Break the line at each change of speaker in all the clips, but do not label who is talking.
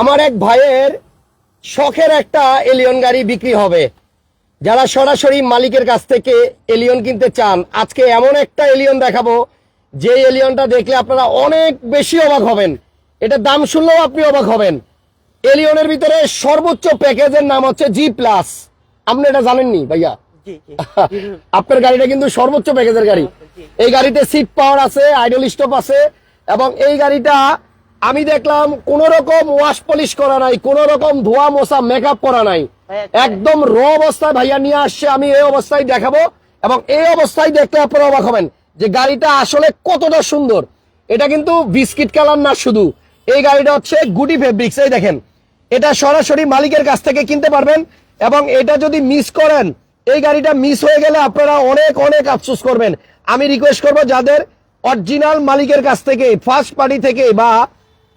আমার এক ভাইয়ের শখের একটা এলিয়ন গাড়ি বিক্রি হবে। যারা সরাসরি মালিকের কাছ থেকে এলিয়ন কিনতে চান আজকে এমন একটা এলিয়ন দেখাবো যে এলিয়নটা দেখলে আপনারা অনেক বেশি অবাক হবেন। এটার দাম শুনলেও আপনি অবাক হবেন। এলিয়নের ভিতরে সর্বোচ্চ প্যাকেজের নাম হচ্ছে জি প্লাস আপনি এটা জানেননি ভাইয়া? আপনার গাড়িটা কিন্তু সর্বোচ্চ প্যাকেজের গাড়ি। এই গাড়িতে সিট পাওয়ার আছে আইডল স্টপ আছে এবং এই গাড়িটা আমি দেখলাম কোন রকম ওয়াশ পলিশ করা নাই কোন রকম ধোয়া মোছা মেকআপ করা নাই। একদম র অবস্থায় ভাইয়া নিয়ে আসছে আমি এই অবস্থায় দেখাবো এবং এই অবস্থায় দেখতে আপনারা অবাক হবেন যে গাড়িটা আসলে কতটা সুন্দর। এটা কিন্তু বিস্কিট কালার না শুধু এই গাড়িটা হচ্ছে গুডি ফেব্রিক্স এই দেখেন। এটা সরাসরি মালিকের কাছ থেকে কিনতে পারবেন এবং এটা যদি মিস করেন এই গাড়িটা মিস হয়ে গেলে আপনারা অনেক অনেক আফসোস করবেন। আমি রিকোয়েস্ট করব যাদের অরিজিনাল মালিকের কাছ থেকে ফার্স্ট পার্টি থেকে বা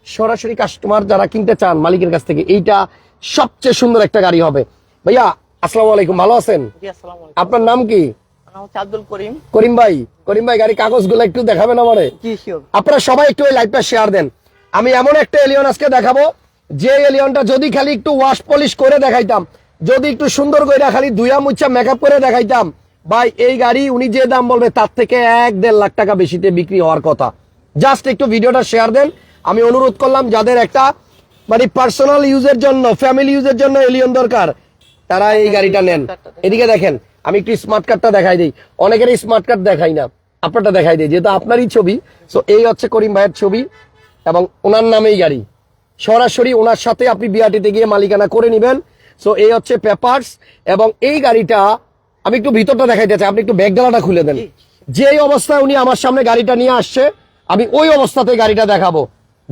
সরাসরি কাস্টমার যারা কিনতে চান মালিকের কাছ থেকে এইটা সবচেয়ে সুন্দর একটা গাড়ি হবে। ভাইয়া আসসালামু আলাইকুম ভালো আছেন? আপনার নাম কি?
আমার নাম হচ্ছে আব্দুল করিম।
করিম ভাই করিম ভাই গাড়ি কাগজগুলো একটু দেখাবেন আমারে? আপনারা সবাই একটু এই লাইভটা শেয়ার দেন। আমি এমন একটা এলিয়ন আজকে দেখাবো যে এলিয়নটা যদি খালি একটু ওয়াশ পলিশ করে দেখাইতাম যদি একটু সুন্দর করে খালি দুইয়া মুচ্ছা মেকআপ করে দেখাইতাম ভাই এই গাড়ি উনি যে দাম বলবে তার থেকে এক দেড় লাখ টাকা বেশিতে বিক্রি হওয়ার কথা। জাস্ট একটু ভিডিওটা শেয়ার দেন আমি অনুরোধ করলাম, যাদের একটা মানে পার্সোনাল ইউজের জন্য ফ্যামিলি ইউজের জন্য এলিয়ন দরকার, তারা এই গাড়িটা নেন। এদিকে দেখেন, আমি একটু স্মার্ট কার্ডটা দেখাই দিই। অনেকের স্মার্ট কার্ড দেখাই না। আপনারটা দেখাই দিই, যেহেতু আপনারই ছবি সো এই হচ্ছে করিম ভাইয়ের ছবি, এবং ওনার নামেই গাড়ি। সরাসরি ওনার সাথে আপনি বিআরটিতে গিয়ে মালিকানা করে নেবেন। সো এই হচ্ছে পেপারস এবং এই গাড়িটা, আমি একটু ভিতরটা দেখাইতে চাই, আপনি একটু ব্যাগডালাটা খুলে দেন। যে অবস্থায় উনি আমার সামনে গাড়িটা নিয়ে আসছে, আমি ওই অবস্থাতে গাড়িটা দেখাবো।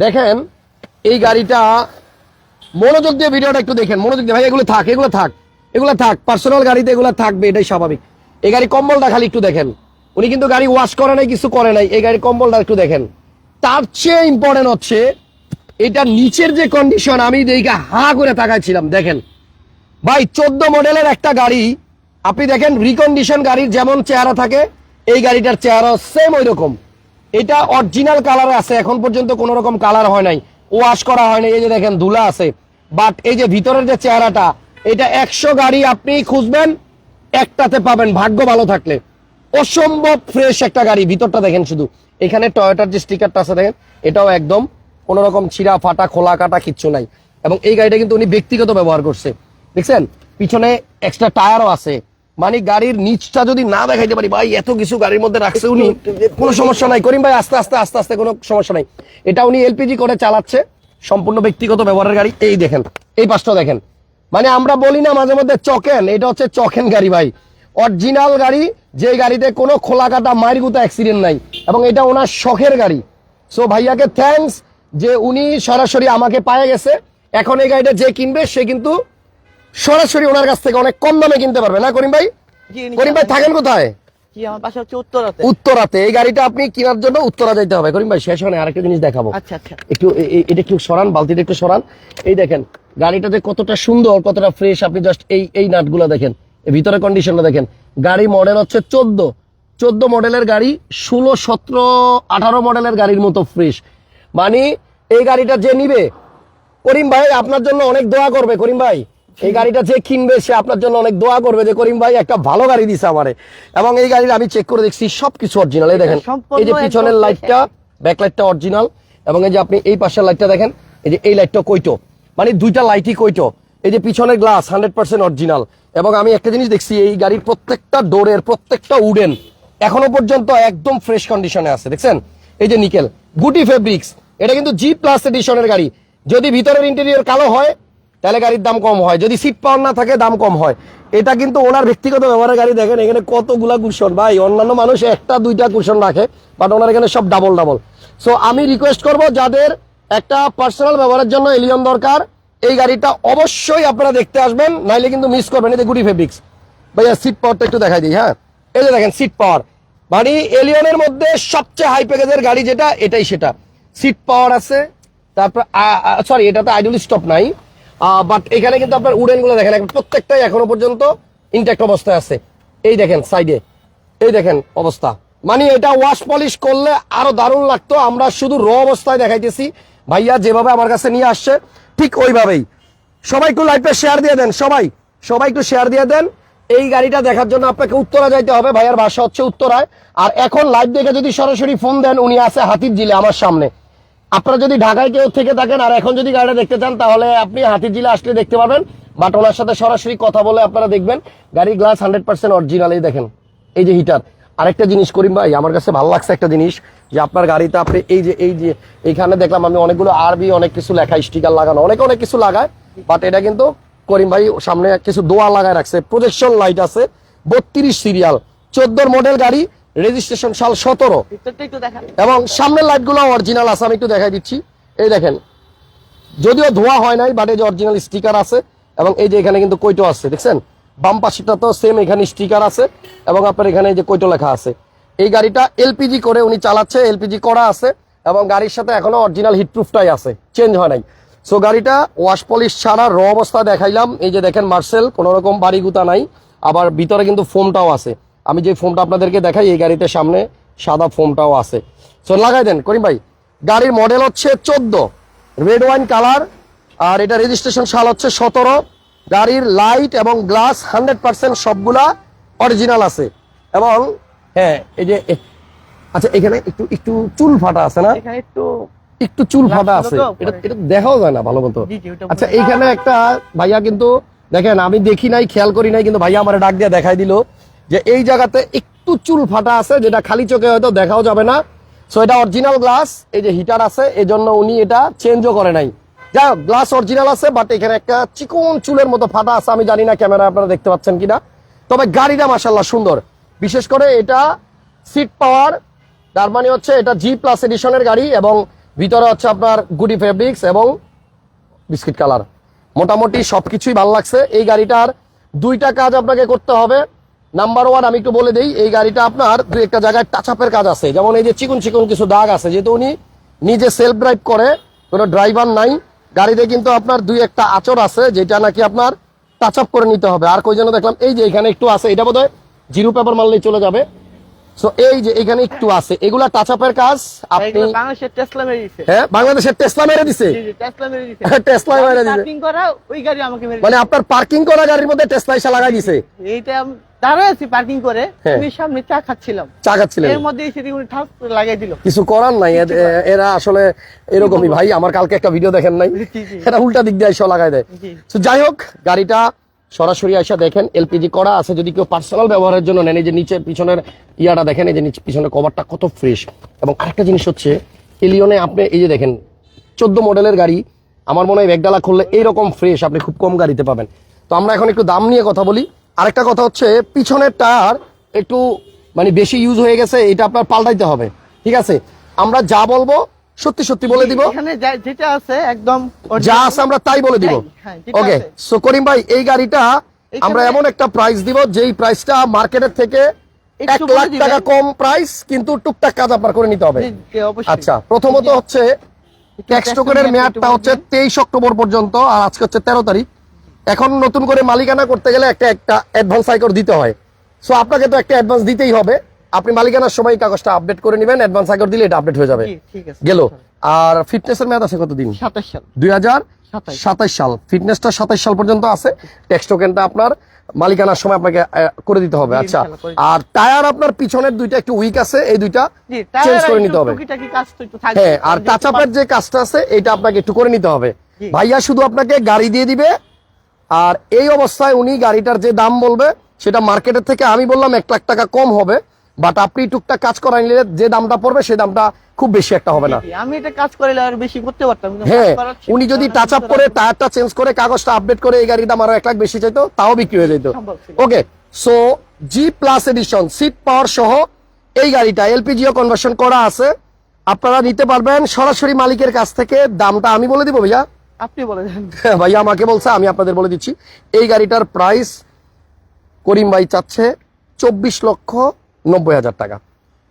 দেখেন, এই গাড়িটা মনোযোগ দিয়ে ভিডিওটা একটু দেখেন। মনোযোগ দিয়ে, ভাই, এগুলো থাক এগুলো থাক এগুলো থাক। পার্সোনাল গাড়িতে এগুলো থাকবে, এটাই স্বাভাবিক। এই গাড়ি কম্বলটা খালি একটু দেখেন। উনি কিন্তু গাড়ি ওয়াশ করে নাই, কিছু করে নাই। এই গাড়ির কম্বলটা একটু দেখেন। তার চেয়ে ইম্পর্টেন্ট হচ্ছে এটা নিচের যে কন্ডিশন আমি দেখে হা করে তাকাইছিলাম, দেখেন। ভাই, চোদ্দ মডেলের একটা গাড়ি, আপনি দেখেন রিকন্ডিশন গাড়ির যেমন চেহারা থাকে, এই গাড়িটার চেহারা সেম ওই রকম এটা অরিজিনাল কালার আছে, এখন পর্যন্ত কোনো রকম কালার হয় নাই। ওয়াশ করা হয় নাই, এই যে দেখেন ধুলা আছে। বাট এই যে ভিতরের যে চেহারাটা, এটা একশো গাড়ি আপনি খুঁজবেন, একটাতে পাবেন, ভাগ্য ভালো থাকলে। অসম্ভব ফ্রেশ একটা গাড়ি, ভিতরটা দেখেন শুধু। এখানে টয়োটার যে স্টিকারটা আছে, দেখেন, এটাও একদম কোনো রকম ছিঁড়া ফাটা, খোলা কাটা কিচ্ছু নাই। এবং এই গাড়িটা কিন্তু উনি ব্যক্তিগত ব্যবহার করছে। দেখছেন? পিছনে এক্সট্রা টায়ারও আছে। মানে গাড়ির নিচটা যদি না দেখাইতে পারি ভাই এত কিছু গাড়ির মধ্যে রাখছে উনি। কোনো সমস্যা নাই। করিম ভাই আস্তে আস্তে আস্তে আস্তে কোনো সমস্যা নাই। এটা উনি এলপিজি করে চালাচ্ছে সম্পূর্ণ ব্যক্তিগত ব্যবহারের গাড়ি। এই দেখেন এই পাশটা দেখেন। মানে আমরা বলি না মাঝে মধ্যে চকেন এটা হচ্ছে চকেন গাড়ি ভাই। অরিজিনাল গাড়ি যে গাড়িতে কোনো খোলা কাটা মাইরগুতা অ্যাক্সিডেন্ট নাই। এবং এটা ওনার শখের গাড়ি। সো ভাইয়াকে থ্যাঙ্কস যে উনি সরাসরি আমাকে পায়ে গেছে। এখন এই গাড়িটা যে কিনবে সে কিন্তু সরাসরি ওনার কাছ থেকে অনেক কম দামে কিনতে পারবে। না করিম ভাই? করিম ভাই থাকেন কোথায়?
উত্তরাতে?
এই গাড়িটা আপনি কেনার জন্য উত্তরা যাইতে হবে। করিম ভাই শেষ হয় আরেকটা জিনিস দেখাবো।
আচ্ছা আচ্ছা।
একটু এটা একটু সরান বালতিটা একটু সরান। এই দেখেন গাড়িটা যে কতটা সুন্দর কতটা ফ্রেশ আপনি জাস্ট এই এই নাটগুলো দেখেন ভিতরে কন্ডিশনটা দেখেন। গাড়ি মডেল হচ্ছে চোদ্দ। চোদ্দ মডেলের গাড়ি ষোলো সতেরো আঠারো মডেলের গাড়ির মতো ফ্রেশ মানে এই গাড়িটা যে নিবে করিম ভাই আপনার জন্য অনেক দোয়া করবে করিম ভাই। এই গাড়িটা যে কিনবে সে আপনার জন্য অনেক দোয়া করবে যে করিম ভাই একটা ভালো গাড়ি দিছে আমারে। এবং এই গাড়ির আমি চেক করে দেখছি সবকিছু অরিজিনাল এই দেখেন এই যে পিছনের লাইটটা ব্যাক লাইটটা অরিজিনাল এবং এই যে আপনি এই পাশের লাইটটা দেখেন এই যে এই লাইটটা কইটো মানে দুইটা লাইটই কইটো এই যে পিছনের গ্লাস হান্ড্রেড পার্সেন্ট অরিজিনাল এবং আমি একটা জিনিস দেখছি এই গাড়ির প্রত্যেকটা ডোরের প্রত্যেকটা উডেন এখনও পর্যন্ত একদম ফ্রেশ কন্ডিশনে আছে দেখছেন? এই যে নিকেল গুটি ফেব্রিক্স এটা কিন্তু জি প্লাস এডিশনের গাড়ি। যদি ভিতরের ইন্টেরিয়র কালো হয় তাহলে গাড়ির দাম কম হয়। যদি সিট পাওয়ার না থাকে, দাম কম হয়। এটা কিন্তু ওনার ব্যক্তিগত ব্যবহারের গাড়ি দেখেন, এখানে কতগুলা কুশন ভাই, অন্যান্য মানুষ একটা, দুইটা কুশন রাখে বাট ওনার এখানে সব ডাবল ডাবল সো আমি রিকোয়েস্ট করব, যাদের একটা পার্সোনাল ব্যবহারের জন্য এলিয়ন দরকার, এই গাড়িটা অবশ্যই আপনারা দেখতে আসবেন, নাইলে কিন্তু মিস করবেন যে গুডি ফেব্রিক্স ভাইয়া সিট পাওয়ারটা একটু দেখাই দিই হ্যাঁ? এই যে দেখেন সিট পাওয়ার মানে এলিয়নের মধ্যে সবচেয়ে হাই প্যাকেজের গাড়ি যেটা, এটাই সেটা। সিট পাওয়ার আছে, তারপর সরি এটা তো আইডল স্টপ নাই। বাট এখানে কিন্তু আপনার উডেনগুলো দেখেন প্রত্যেকটাই এখনও পর্যন্ত ইনট্যাক্ট অবস্থায় আছে। এই দেখেন সাইডে এই দেখেন অবস্থা। মানে এটা ওয়াশ পলিশ করলে আরও দারুণ লাগতো, আমরা শুধু র অবস্থায় দেখাইতেছি। ভাইয়া যেভাবে আমার কাছে নিয়ে আসছে, ঠিক ওইভাবেই। সবাই একটু লাইভে শেয়ার দিয়ে দেন, সবাই। সবাই একটু শেয়ার দিয়ে দেন। এই গাড়িটা দেখার জন্য আপনাকে উত্তরা যাইতে হবে, ভাইয়ার বাসা হচ্ছে উত্তরায়। আর এখন লাইভ দেখে যদি সরাসরি ফোন দেন, উনি আছে হাতির জিলে আমার সামনে। আপনারা যদি ঢাকায় কেউ থেকে থাকেন, আর এখন যদি গাড়িটা দেখতে চান, তাহলে আপনি হাতির জিলে আসলে দেখতে পারবেন বাট ওনার সাথে সরাসরি কথা বলে আপনারা দেখবেন। গাড়ি গ্লাস হান্ড্রেড পার্সেন্ট অরিজিনাল এই দেখেন। এই যে হিটার আরেকটা জিনিস করিম ভাই, আমার কাছে ভালো লাগছে একটা জিনিস, যে আপনার গাড়িতে আপনি এই যে এই যে, এইখানে দেখলাম আমি অনেকগুলো আরবি অনেক কিছু লেখা স্টিকার লাগানো, অনেক অনেক কিছু লাগায় বাট এটা কিন্তু করিম ভাই সামনে কিছু দোয়া লাগায় রাখছে। প্রজেকশন লাইট আছে, বত্রিশ সিরিয়াল চোদ্দোর মডেল গাড়ি রেজিস্ট্রেশন সাল সতেরো। এবং সামনের লাইটগুলো অরিজিনাল আছে আমি একটু দেখাই দিচ্ছি। এই দেখেন যদিও ধোয়া হয় নাই বাট এই যে অরিজিনাল স্টিকার আছে এবং এই যে এখানে কিন্তু কৈটো আছে দেখছেন? বাম পাশেটা তো সেম এখানে স্টিকার আছে এবং আপনার এখানে এই যে কৈটো লেখা আছে। এই গাড়িটা এলপিজি করে উনি চালাচ্ছে এলপিজি করা আছে এবং গাড়ির সাথে এখনও অরিজিনাল হিটপ্রুফটাই আছে চেঞ্জ হয় নাই। সো গাড়িটা ওয়াশ পলিশ ছাড়া র অবস্থা দেখাইলাম। এই যে দেখেন মার্সেল কোনো রকম বাড়ি গুতা নাই আবার ভিতরে কিন্তু ফোমটাও আছে। আমি যে ফোমটা আপনাদেরকে দেখাই এই গাড়িতে সামনে সাদা ফোমটাও আছে। সো লাগাই দেন করিম ভাই। গাড়ির মডেল হচ্ছে চোদ্দ। রেড ওয়াইন কালার আর এটা রেজিস্ট্রেশন সাল হচ্ছে সতেরো। গাড়ির লাইট এবং গ্লাস হান্ড্রেড পার্সেন্ট সবগুলা অরিজিনাল আছে। এবং হ্যাঁ এই যে আচ্ছা এখানে একটু একটু চুল ফাটা আছে না?
এখানে একটু
একটু চুল ফাটা আছে। এটা এটা দেখাও যায় না ভালো মতো। আচ্ছা। এইখানে একটা ভাইয়া কিন্তু দেখেন আমি দেখি নাই খেয়াল করি নাই কিন্তু ভাইয়া আমার ডাক দিয়ে দেখাই দিল। যে এই জায়গাতে একটু চুল ফাটা আছে, যেটা খালি চোখে হয়তো দেখাও যাবে না। সো এটা অরিজিনাল গ্লাস এই যে হিটার আছে এই জন্য উনি এটা চেঞ্জও করে নাই। যাই হোক গ্লাস অরিজিনাল আছে বাট এখানে একটা চিকন চুলের মতো ফাটা আছে, আমি জানি না ক্যামেরা আপনারা দেখতে পাচ্ছেন কিনা। তবে গাড়িটা মাসাল্লাহ সুন্দর। বিশেষ করে এটা সিট পাওয়ার তার মানে হচ্ছে এটা জি প্লাস এডিশনের গাড়ি, এবং ভিতরে হচ্ছে আপনার গুডি ফেব্রিক্স এবং বিস্কিট কালার। মোটামুটি সবকিছুই ভালো লাগছে। এই গাড়িটার দুইটা কাজ আপনাকে করতে হবে। নাম্বার ওয়ান আমি একটু বলে দিই এই গাড়িটা আপনার দুই একটা জায়গায় টাচ আপের কাজ আছে। যেমন এই যে চিকুন চিকুন কিছু দাগ আছে যেহেতু উনি নিজে সেলফ ড্রাইভ করে কোনো ড্রাইভার নাই গাড়িতে কিন্তু আপনার দুই একটা আচর আছে যেটা নাকি আপনার টাচ আপ করে নিতে হবে। আর কই যেন দেখলাম এই যে এখানে একটু আছে এটা বোধহয় জিরো পেপার মারলেই চলে যাবে। সো এই যে এখানে একটু আছে এগুলা টাচ আপের কাজ আপনি
বাংলাদেশের টেসলা মেরে দিছে।
হ্যাঁ বাংলাদেশের টেসলা মেরে দিছে?
টেসলা মেরে দিছে।
টেসলা মেরে দিছে।
পার্কিং করা ওই গাড়ি আমাকে মেরে
মানে আপনার পার্কিং করা গাড়ির মধ্যে টেসলা এসে লাগাই দিছে।
এইটা দাঁড়ায় আছি পার্কিং করে
হ্যাঁ।
সামনে চা খাচ্ছিলাম।
চা খাচ্ছিলেন?
এর মধ্যে এসে উনি ঠাস করে দিল।
কিছু করার নাই এ- এ- এরা আসলে এরকমই। ভাই আমার কালকে একটা ভিডিও দেখেন নাই। এরা উল্টা দিক দিয়ে এসে দেয়। তো যাই হোক গাড়িটা সরাসরি দেখেন এলপিজি করা আছে। যদি কেউ পার্সোনাল ব্যবহারের জন্য নেন এই যে নিচে পিছনের ইয়াটা দেখেন এই যে নিচে পিছনের কভারটা কত ফ্রেশ এবং আরেকটা জিনিস হচ্ছে এলিয়নে আপনি এই যে দেখেন চোদ্দ মডেলের গাড়ি। আমার মনে হয় ব্যাগডালা খুললে এইরকম ফ্রেশ আপনি খুব কম গাড়িতে পাবেন। তো আমরা এখন একটু দাম নিয়ে কথা বলি। আরেকটা কথা হচ্ছে পিছনের টায়ার একটু মানে বেশি ইউজ হয়ে গেছে এটা আপনার পাল্টাইতে হবে ঠিক আছে? আমরা যা বলব সত্যি সত্যি বলে দিব।
এখানে যেটা আছে একদম
যা আছে আমরা তাই বলে দিব।
হ্যাঁ,
ওকে
আছে।
সো করিম ভাই এই গাড়িটা আমরা এমন একটা প্রাইস দিব যেই প্রাইসটা মার্কেটের থেকে এক লাখ টাকা কম প্রাইস কিন্তু টুকটাক কাজ আপনার করে নিতে হবে। আচ্ছা প্রথমত হচ্ছে ট্যাক্স টোকেনের মেয়াদটা হচ্ছে তেইশ অক্টোবর পর্যন্ত আর আজকে হচ্ছে তেরো তারিখ। এখন নতুন করে মালিকানা করতে গেলে একটা একটা অ্যাডভান্স আইকর দিতে হয়। সো আপনাকে তো একটা অ্যাডভান্স দিতেই হবে। আপনি মালিকানার সময় এই কাগজটা আপডেট করে নেবেন অ্যাডভান্স আইকর দিলে এটা আপডেট হয়ে যাবে। গেল। আর ফিটনেসের মেয়াদ আছে কতদিন?
সাতাশ সাল।
দুই হাজার
সাতাশ।
সাল। ফিটনেসটা সাতাশ সাল পর্যন্ত আছে। ট্যাক্স টোকেনটা আপনার মালিকানার সময় আপনাকে করে দিতে হবে। আচ্ছা। আর টায়ার আপনার পিছনের দুইটা একটু উইক আছে এই দুইটা চেঞ্জ করে নিতে হবে। হ্যাঁ আর টাচ আপের যে কাজটা আছে এটা আপনাকে একটু করে নিতে হবে। ভাইয়া শুধু আপনাকে গাড়ি দিয়ে দিবে আর এই অবস্থায় উনি গাড়িটার যে দাম বলবে সেটা মার্কেটের থেকে আমি বললাম এক লাখ টাকা কম হবে বাট আপনি টুকটাক কাজ করাই নিলে যে দামটা পড়বে সেই দামটা খুব বেশি একটা হবে না।
আমি এটা কাজ করলে আর বেশি করতে পারতাম
হ্যাঁ উনি যদি টাচ আপ করে টায়ারটা চেঞ্জ করে কাগজটা আপডেট করে এই গাড়ির দাম আরও এক লাখ বেশি চাইতো তাও বিক্রি হয়ে যেত okay so G plus edition seat power সহ এই গাড়িটা এলপিজিও কনভার্সন করা আছে। আপনারা নিতে পারবেন সরাসরি মালিকের কাছ থেকে দামটা আমি বলে দিব ভাইয়া।
আপনি বলে দেন।
ভাইয়া আমাকে বলছে, আমি আপনাদের বলে দিচ্ছি। এই গাড়িটার প্রাইস করিম ভাই চাচ্ছে চব্বিশ লক্ষ নব্বই হাজার টাকা।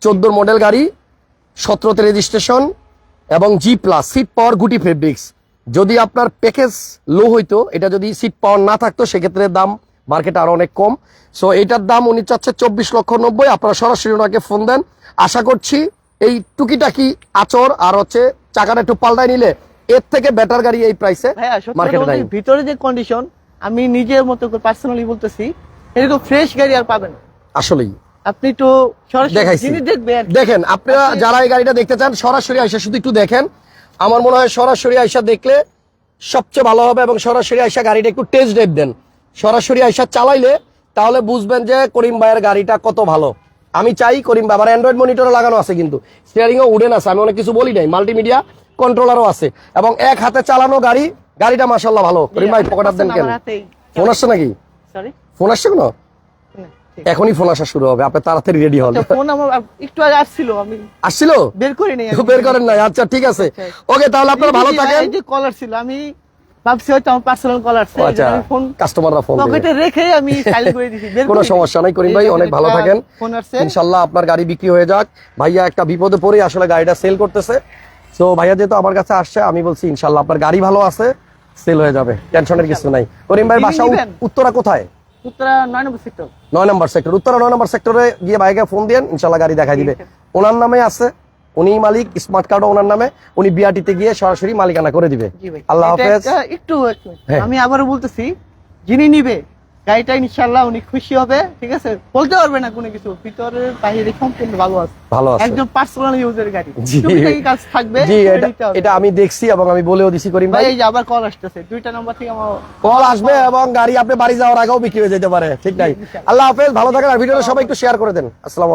চোদ্দোর মডেল গাড়ি, সতেরোতে রেজিস্ট্রেশন এবং জি প্লাস সিট পাওয়ার গুটি ফেব্রিক্স যদি আপনার প্যাকেজ লো হইতো, এটা যদি সিট পাওয়ার না থাকতো, সেক্ষেত্রে দাম মার্কেটে আরও অনেক কম। সো এটার দাম উনি চাচ্ছে চব্বিশ লক্ষ নব্বই, আপনারা সরাসরি ওনাকে ফোন দেন। আশা করছি এই টুকিটাকি আচর আর হচ্ছে চাকাটা একটু পাল্টাই নিলে এর থেকে বেটার গাড়ি এই প্রাইসে মার্কেটে নাই।
ভিতরে যে কন্ডিশন আমি নিজের মতো করে পার্সোনালি বলতেছি এরকম ফ্রেশ গাড়ি আর পাবেন।
আসলেই।
আপনি তো সরাসরি। দেখবেন
দেখেন আপনারা যারা এই গাড়িটা দেখতে চান সরাসরি আইসা শুধু একটু দেখেন। আমার মনে হয় সরাসরি আইসা দেখলে সবচেয়ে ভালো হবে এবং সরাসরি আইসা গাড়িটা একটু টেস্ট ড্রাইভ দেন। সরাসরি আইসা চালাইলে তাহলে বুঝবেন যে করিম ভাইয়ের গাড়িটা কত ভালো। আমি চাই করিম ভাই আমার অ্যান্ড্রয়েড মনিটরও লাগানো আছে কিন্তু। স্টিয়ারিংও উডেন আছে আমি অনেক কিছু বলি নাই। মাল্টিমিডিয়া কন্ট্রোলারও আছে। এবং এক হাতে চালানো গাড়ি গাড়িটা মাসাল্লাহ ভালো। করিম ভাই পকেটার দেন কেন? ফোন আসছে নাকি? ফোন আসছে কোনো? এখনই ফোন আসা শুরু হবে আপনি তাড়াতাড়ি রেডি হন।
ফোন আমার একটু আগে আসছিল আমি
আসছিল?
বের করে নেই
বের করেন নাই আচ্ছা ঠিক আছে। ওকে তাহলে আপনারা ভালো থাকেন।
এই যে কলার ছিল আমি ভাবছি হয়তো আমার পার্সোনাল কলার
ও আচ্ছা
ফোন
কাস্টমাররা ফোন
পকেটে রেখে আমি সাইলেন্ট করে দিছি
কোনো সমস্যা নাই করিম ভাই অনেক ভালো থাকেন। ইনশাল্লাহ আপনার গাড়ি বিক্রি হয়ে যাক। ভাইয়া একটা বিপদে পড়ে আসলে গাড়িটা সেল করতেছে। তো ভাইয়া যেহেতু আমার কাছে আসছে আমি বলছি ইনশাল্লাহ আপনার গাড়ি ভালো আছে সেল হয়ে যাবে টেনশনের কিছু নাই। করিম ভাই বাসা উত্তরা কোথায়?
উত্তরা নয় নম্বর সেক্টর
নয় নম্বর সেক্টর উত্তরা নয় নম্বর সেক্টরে গিয়ে ভাইকে ফোন দিয়েন ইনশাল্লাহ গাড়ি দেখাই দিবে। ওনার নামে আছে উনি মালিক স্মার্ট কার্ডও ওনার নামে উনি বিআরটিতে গিয়ে সরাসরি মালিকানা করে দিবে। আল্লাহ হাফেজ।
একটু।
হ্যাঁ।
আমি আবারও বলতেছি যিনি নিবে গাড়িটা ইনশাল্লাহ উনি খুশি হবে ঠিক আছে? বলতে পারবে না কোনো কিছু। ভিতরে বাইরে সম্পূর্ণ ভালো আছে।
ভালো আছে।
একদম পার্সোনাল ইউজের গাড়ি। টুকিটাকি কাজ থাকবে
জি এটা আমি দেখছি এবং আমি বলেও দিছি করিম
ভাই। এই যে আবার কল আসতেছে। দুইটা নাম্বার থেকে আমার
কল আসবে এবং গাড়ি আপনি বাড়ি যাওয়ার আগেও বিক্রি হয়ে যেতে পারে ঠিক নাই? আল্লাহ হাফেজ ভালো থাকেন আর ভিডিওটা সবাই একটু শেয়ার করে দেন। আসসালামু